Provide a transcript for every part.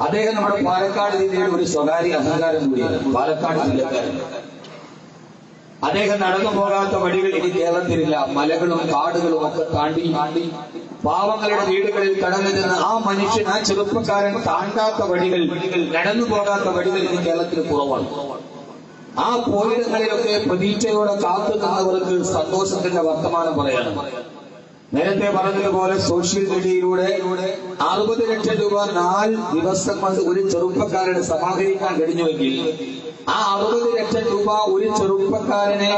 അദ്ദേഹം നമ്മുടെ പാലക്കാട് ജില്ലയുടെ ഒരു സ്വകാര്യ അഹങ്കാരം കൂടിയാണ് പാലക്കാട് ജില്ലക്കാരൻ. അദ്ദേഹം നടന്നു പോകാത്ത വഴികൾ ഇനി കേരളത്തിലില്ല. മലകളും കാടുകളും ഒക്കെ താണ്ടി താണ്ടി പാവങ്ങളുടെ വീടുകളിൽ കടന്നു ചെന്ന് ആ മനുഷ്യൻ ആ ചെറുപ്പക്കാരൻ താണ്ടാത്ത വഴികൾ നടന്നു പോകാത്ത വഴികൾ ഇനി കേരളത്തിൽ കുറവാണ്. ആ പോയിടങ്ങളിലൊക്കെ പ്രതീക്ഷയോടെ കാത്തു നിന്നവർക്ക് സന്തോഷത്തിന്റെ വർത്തമാനം പറയണം നേരത്തെ പറഞ്ഞതുപോലെ സോഷ്യൽ മീഡിയയിലൂടെ അറുപത് ലക്ഷം രൂപ നാല് ദിവസം കൊണ്ട് ഒരു ചെറുപ്പക്കാരന് സമാഹരിക്കാൻ കഴിഞ്ഞുവെങ്കിൽ ആ അറുപത് ലക്ഷം രൂപ ഒരു ചെറുപ്പക്കാരനെ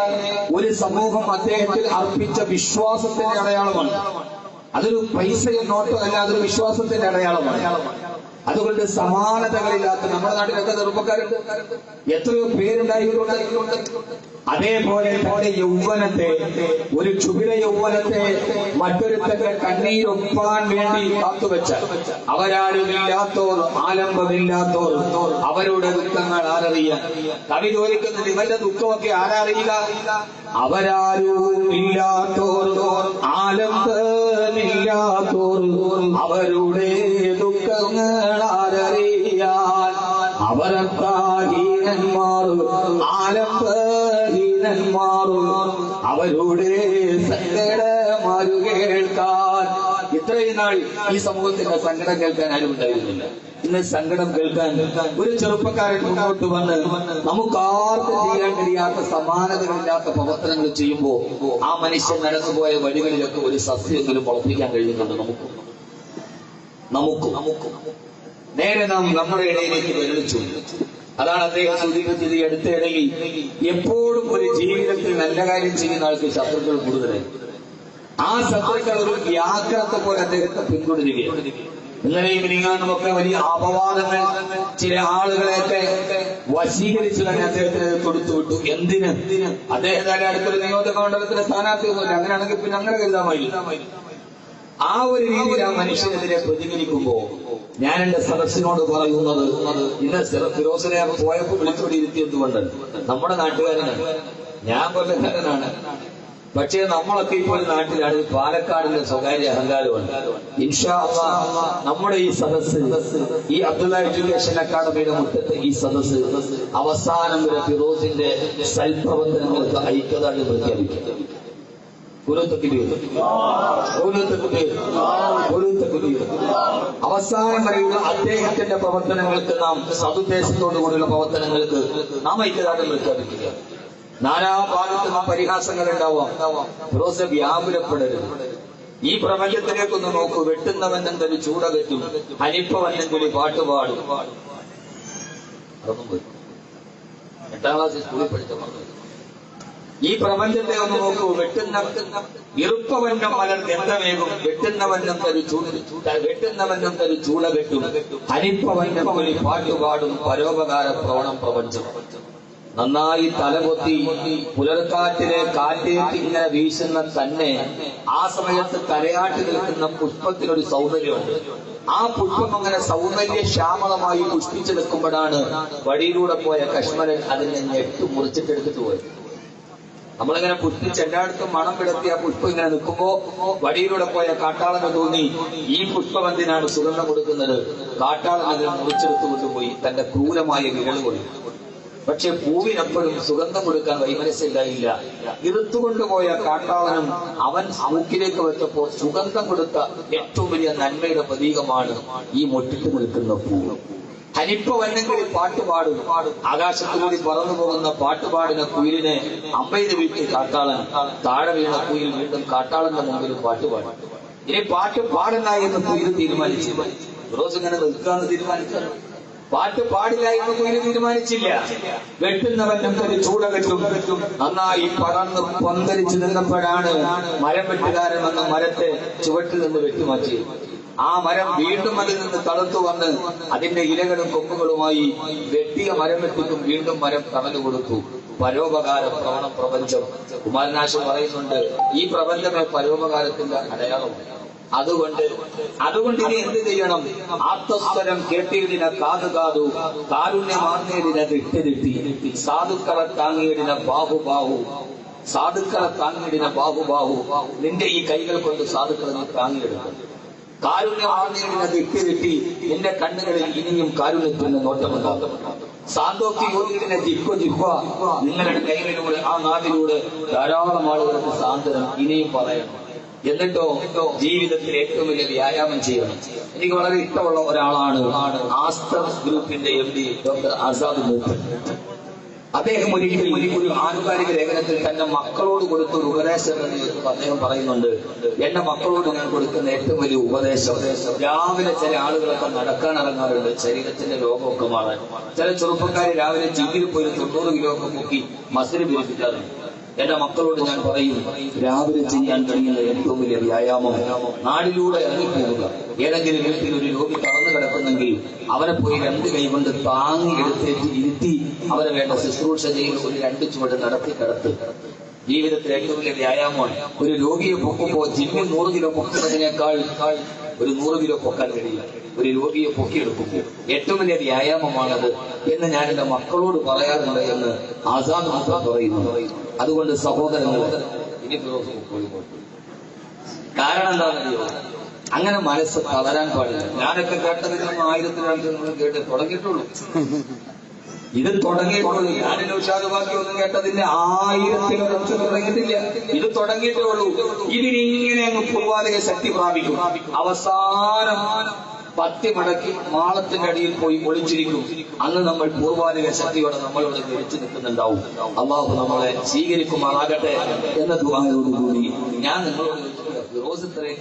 ഒരു സമൂഹം അദ്ദേഹത്തിൽ അർപ്പിച്ച വിശ്വാസത്തിന്റെ അടയാളമാണ്. അതൊരു പൈസ നോട്ടോ അല്ല അതൊരു വിശ്വാസത്തിന്റെ അടയാളമാണ്. അതുകൊണ്ട് സമാനതകളില്ലാത്ത നമ്മുടെ നാട്ടിലൊക്കെ ചെറുപ്പക്കാരുണ്ട് എത്രയോ പേരുണ്ടായിട്ടുണ്ട്. അതേപോലെ തന്റെ യൗവനത്തെ ഒരു ക്ഷുഭിര യൗവനത്തെ മറ്റൊരുത്തന്റെ കണ്ണീരൊപ്പാൻ വേണ്ടി കാത്തുവെച്ച അവരാരുമില്ലാത്തോർ ആലംബമില്ലാത്തോർ അവരുടെ ദുഃഖങ്ങൾ ആരറിയാൻ കവി ചോദിക്കുന്നത് ഇവന്റെ ദുഃഖമൊക്കെ ആരറിയില്ല. അവരാരും ഇല്ലാത്തോർ ആലംബമില്ലാത്തോർ അവരുടെ ദുഃഖങ്ങൾ ആരറിയാൻ അവരത്താഹീനന്മാർ ആലംബഹീനന്മാർ അവരുടെ സങ്കടമാരു കേൾക്കാൻ. ഇത്രയും നാൾ ഈ സമൂഹത്തിന്റെ സങ്കടം കേൾക്കാൻ ആരും ഉണ്ടായിരുന്നില്ല. ഇന്ന് സങ്കടം കേൾക്കാൻ ഒരു ചെറുപ്പക്കാരൻ മുന്നോട്ട് വന്ന് നമുക്ക് ആർക്കും ചെയ്യാൻ കഴിയാത്ത സമാനതകളില്ലാത്ത പ്രവർത്തനങ്ങൾ ചെയ്യുമ്പോൾ ആ മനുഷ്യൻ നടന്നുപോയ വഴികളിലൊക്കെ ഒരു സസ്യമെങ്കിലും വളർത്തിക്കാൻ കഴിയുന്നുണ്ട് നമുക്ക്. നമുക്ക്. നേരെ നാം നമ്മുടെ ഇടയിലേക്ക് വരുമിച്ചു അതാണ് അദ്ദേഹം സൂചിപ്പിച്ചത് ഈ അടുത്ത ഇടയിൽ എപ്പോഴും ഒരു ജീവിതത്തിൽ നല്ല കാര്യം ചെയ്യുന്ന ആൾക്ക് ശത്രുക്കൾ കൂടുതലായി. ആ ശത്രുക്കൾ ഒരു വ്യാഘ്രത്തെ പോലെ അദ്ദേഹത്തെ പിന്തുടരുകയാണ്. ഇന്നലെയും മിനിങ്ങാനുമൊക്കെ വലിയ അപവാദങ്ങൾ ചില ആളുകളെയൊക്കെ വശീകരിച്ചു തന്നെ അദ്ദേഹത്തിന് കൊടുത്തു വിട്ടു. എന്തിന്? അദ്ദേഹം തന്നെ അടുത്തൊരു നിയോജക മണ്ഡലത്തിന്റെ സ്ഥാനാർത്ഥിയൊന്നുമില്ല അങ്ങനെയാണെങ്കിൽ പിന്നെ അങ്ങനെ കരുതാമായിരുന്നു ആ ഒരു രീതിയിൽ ആ മനുഷ്യനെതിരെ പ്രതികരിക്കുമ്പോ ഞാൻ എന്റെ സദസ്സിനോട് പറയുന്നത് ഇന്ന് ഫിറോസിനെ പോയപ്പോ വിളിച്ചോടി ഇരുത്തിയതുകൊണ്ട് നമ്മുടെ നാട്ടുകാരനാണ്. ഞാൻ കൊല്ലക്കാരനാണ്. പക്ഷേ നമ്മളൊക്കെ ഇപ്പോൾ നാട്ടിലാണ്. പാലക്കാടിന്റെ സ്വകാര്യ അഹങ്കാരമുണ്ട് ഇൻഷാ നമ്മുടെ ഈ സദസ് ഈ അബ്ദുള്ള എഡ്യൂക്കേഷൻ അക്കാദമിയുടെ മുറ്റത്ത് ഈ സദസ് അവസാനം വരെ ഫിറോസിന്റെ സൽപ്രവർത്തനങ്ങൾക്ക് ഐക്യതാണ്ട് പ്രഖ്യാപിക്കും. ഓരോ തക്കിലീർ ഓരോ തക്കിലീർ ഓരോ തക്ബീർ അവസാനം വരെയുള്ള അദ്ദേഹത്തിന്റെ പ്രവർത്തനങ്ങൾക്ക് നാം സതുദ്ദേശത്തോടുകൂടിയുള്ള പ്രവർത്തനങ്ങൾക്ക് നാം ഐക്യദാർഢ്യം പ്രഖ്യാപിക്കുക. നാനാഭാഗത്ത് നാം പരിഹാസങ്ങൾ ഉണ്ടാവാം. റോസ വ്യാകുലപ്പെടരുത് ഈ പ്രപഞ്ചത്തിലേക്കൊന്ന് നോക്കൂ. വെട്ടുന്നവനെന്തൊരു ചൂട കെട്ടും ഹനിപ്പവനെന്തൊരു പാട്ടുപാടും. എട്ടാം ക്ലാസ്സിൽ സ്കൂളിൽ പഠിച്ച പറഞ്ഞു ഈ പ്രപഞ്ചത്തെ ഒന്ന് നോക്കൂ. വെട്ടുന്ന ഇറുപ്പവന്നം മലർ ഗന്ധമേകും വെട്ടുന്നവന്നം തരു ചൂട്. വെട്ടുന്നവന്നം തരു ചൂട കെട്ടും ഹരിപ്പവന്നം ഒരു പാട്ടുപാടും പരോപകാര പ്രവണം പ്രപഞ്ചം. നന്നായി തലപൊത്തി പുലർക്കാറ്റിലെ കാറ്റേക്ക് ഇങ്ങനെ വീശുന്ന തന്നെ ആ സമയത്ത് കരയാട്ടി നിൽക്കുന്ന പുഷ്പത്തിനൊരു സൗന്ദര്യമുണ്ട്. ആ പുഷ്പം അങ്ങനെ സൗന്ദര്യ ശ്യാമളമായി പുഷ്പിച്ചു നിൽക്കുമ്പോഴാണ് വഴിയിലൂടെ പോയ കശ്മരൻ അതിനെ ഞെട്ടു മുറിച്ചിട്ടെടുത്തിട്ട് പോയത്. നമ്മളിങ്ങനെ പുഷ്പിച്ച് എല്ലായിടത്തും മണം വിടത്തി ആ പുഷ്പം ഇങ്ങനെ നിൽക്കുമ്പോ വഴിയിലൂടെ പോയ കാട്ടാളന് തോന്നി ഈ പുഷ്പം എന്തിനാണ് സുഗന്ധം കൊടുക്കുന്നത്? കാട്ടാളൻ അതിനെ മുറിച്ചെടുത്തു കൊണ്ടുപോയി തന്റെ ക്രൂരമായ വിരൽ കൊടുക്കും പക്ഷെ പൂവിനെപ്പോഴും സുഗന്ധം കൊടുക്കാൻ വൈമനസ്സില്ലായില്ല ഇറുത്തുകൊണ്ടുപോയ കാട്ടാളനും അവൻ മൂക്കിലേക്ക് വെച്ചപ്പോൾ സുഗന്ധം കൊടുത്ത ഏറ്റവും വലിയ നന്മയുടെ പ്രതീകമാണ് ഈ മൊട്ടിട്ട് നിൽക്കുന്ന പൂവ്. ഹനിപ്പ വന്നെങ്കിൽ പാട്ട് പാടും. ആകാശത്തുകൂടി പറന്നു പോകുന്ന പാട്ടുപാടിന കുയിലിനെ അമ്പയത് വീട്ടിൽ കാട്ടാളൻ താഴെ വീണ കുയിൽ വീണ്ടും കാട്ടാളന്റെ മുമ്പിൽ പാട്ട് പാടും. ഇനി പാട്ട് പാടില്ല എന്ന് കുയിൽ തീരുമാനിച്ചു റോസ് ഇങ്ങനെ നിൽക്കാന്ന് തീരുമാനിച്ചു പാട്ട് പാടില്ല എന്ന് കുയിൽ തീരുമാനിച്ചില്ല. വെട്ടുന്നവന്റെ ഒരു ചൂട കെട്ടും. നന്നായി പറന്ന് പന്തലിച്ചു നിന്നപ്പോഴാണ് മരം വെട്ടുകാരൻ വന്ന മരത്തെ ചുവട്ടിൽ നിന്ന് വെട്ടിമാറ്റിയത് ആ മരം വീണ്ടും അതിൽ നിന്ന് തളർത്തു വന്ന് അതിന്റെ ഇലകളും കൊമ്പുകളുമായി വെട്ടിയ മരം വെട്ടിക്കും വീണ്ടും മരം തണൽ കൊടുത്തു. പരോപകാര പ്രവണ പ്രപഞ്ചം. കുമാരനാശൻ പറയുന്നുണ്ട് ഈ പ്രപഞ്ചമേ പരോപകാരത്തിന്റെ അടയാളമാണ് അതുകൊണ്ട് അതുകൊണ്ട് ഇനി എന്ത് ചെയ്യണം? ആത്മസ്വരം കേട്ടിയതിന കാതു കാതു കാരുണ്യമാർന്നതിന തിട്ടി തിട്ടി സാധുക്കളെ താങ്ങിയതിന ബാഹു ബാഹു സാധുക്കളെ താങ്ങിയതിന ബാഹു ബാഹു. നിന്റെ ഈ കൈകൾ കൊണ്ട് സാധുക്കളെ നീ താങ്ങിയെടുക്കണം കാരുണ്യമാർന്നതിനെ കിട്ടി എന്റെ കണ്ണുകളിൽ ഇനിയും കാരുണ്യത്തിന്റെ നോട്ടമുണ്ടാകും സാന്തോക്തി യോഗ്യതിനെ ജിഹ്വ ജിഹ്വ നിങ്ങളുടെ കൈകളിലൂടെ ആ നാട്ടിലൂടെ ധാരാളം ആളുകൾക്ക് സാന്ത്വനം ഇനിയും പറയണം. എന്നിട്ടോ ജീവിതത്തിൽ ഏറ്റവും വലിയ വ്യായാമം ചെയ്യണം. എനിക്ക് വളരെ ഇഷ്ടമുള്ള ഒരാളാണ് ആസ്തർ ഗ്രൂപ്പിന്റെ M D doctor Azad Moopen. അദ്ദേഹം ഒരിക്കൽ ഒരു ആനുകാലിക ലേഖനത്തിൽ തന്റെ മക്കളോട് കൊടുത്ത ഒരു ഉപദേശം എന്ന് അദ്ദേഹം പറയുന്നുണ്ട്. എന്റെ മക്കളോട് ഞാൻ കൊടുക്കുന്ന ഏറ്റവും വലിയ ഉപദേശം രാവിലെ ചില ആളുകളൊക്കെ നടക്കാൻ ഇറങ്ങാറുണ്ട്. ശരീരത്തിന്റെ രോഗമൊക്കെ മാറാൻ. ചില ചെറുപ്പക്കാർ രാവിലെ ജിമ്മിൽ പോയി തൊണ്ണൂറ് കിലോ ഒക്കെ മുക്കി മസിൽ പിരിപ്പിക്കാറുണ്ട് എന്റെ മക്കളോട് ഞാൻ പറയും രാവിലെ ചെയ്യാൻ കഴിയുന്ന ഏറ്റവും വലിയ വ്യായാമം നാടിലൂടെ ഇറങ്ങിപ്പോവുക. ഏതെങ്കിലും വീട്ടിൽ ഒരു രോഗി കടന്നു കിടക്കുന്നെങ്കിൽ അവരെ പോയി രണ്ട് കൈകൊണ്ട് താങ്ങി എടുത്തേറ്റ് ഇരുത്തി അവരെ വേണ്ട ശുശ്രൂഷ ചെയ്ത് ഒരു രണ്ട് ചുവട് നടത്തി കിടത്ത്. ജീവിതത്തിൽ ഏറ്റവും വലിയ വ്യായാമമാണ് ഒരു രോഗിയെ പൊക്കുമ്പോൾ ജിമ്മിൽ നൂറ് കിലോ പൊക്കുന്നതിനേക്കാൾ ഒരു നൂറ് കിലോ പൊക്കാൻ കഴിയില്ല. ഒരു രോഗിയെ പൊക്കിയെടുക്കും ഏറ്റവും വലിയ വ്യായാമമാണത് എന്ന് ഞാൻ എന്റെ മക്കളോട് പറയാറുണ്ട് എന്ന് ആസാദ് മാത്രം പറയുന്നു. അതുകൊണ്ട് സഹോദരങ്ങൾ ഇനി കാരണം എന്താണെന്നറിയോ? അങ്ങനെ മനസ്സ് തളരാൻ പാടില്ല. ഞാനൊക്കെ കേട്ടതിനൊന്നും ആയിരത്തി രണ്ടും കേട്ട് തുടങ്ങിയിട്ടുള്ളൂ. ഇത് തുടങ്ങിയിട്ടുള്ളൂ. ഉഷാദ് ബാക്കി ഒന്നും കേട്ടതിന്റെ ആയിരത്തിലൊന്നും തുടങ്ങിയിട്ടില്ല. ഇത് തുടങ്ങിയിട്ടേ ഉള്ളൂ ഇതിനിങ്ങനെ അങ്ങ് പൂർവാധിക ശക്തി പ്രാപിക്കും. അവസാനം പത്തി മടക്കി മാളത്തിന്റെ അടിയിൽ പോയി ഒളിച്ചിരിക്കും. അന്ന് നമ്മൾ പൂർവാധിക ശക്തിയോടെ നമ്മളോട് വിളിച്ചു നിൽക്കുന്നുണ്ടാവും. അള്ളാഹു നമ്മളെ സ്വീകരിക്കുമാറാകട്ടെ എന്ന ദുബായോടുകൂടി ഞാൻ നിങ്ങളോട് റോസ് ഇത്രയും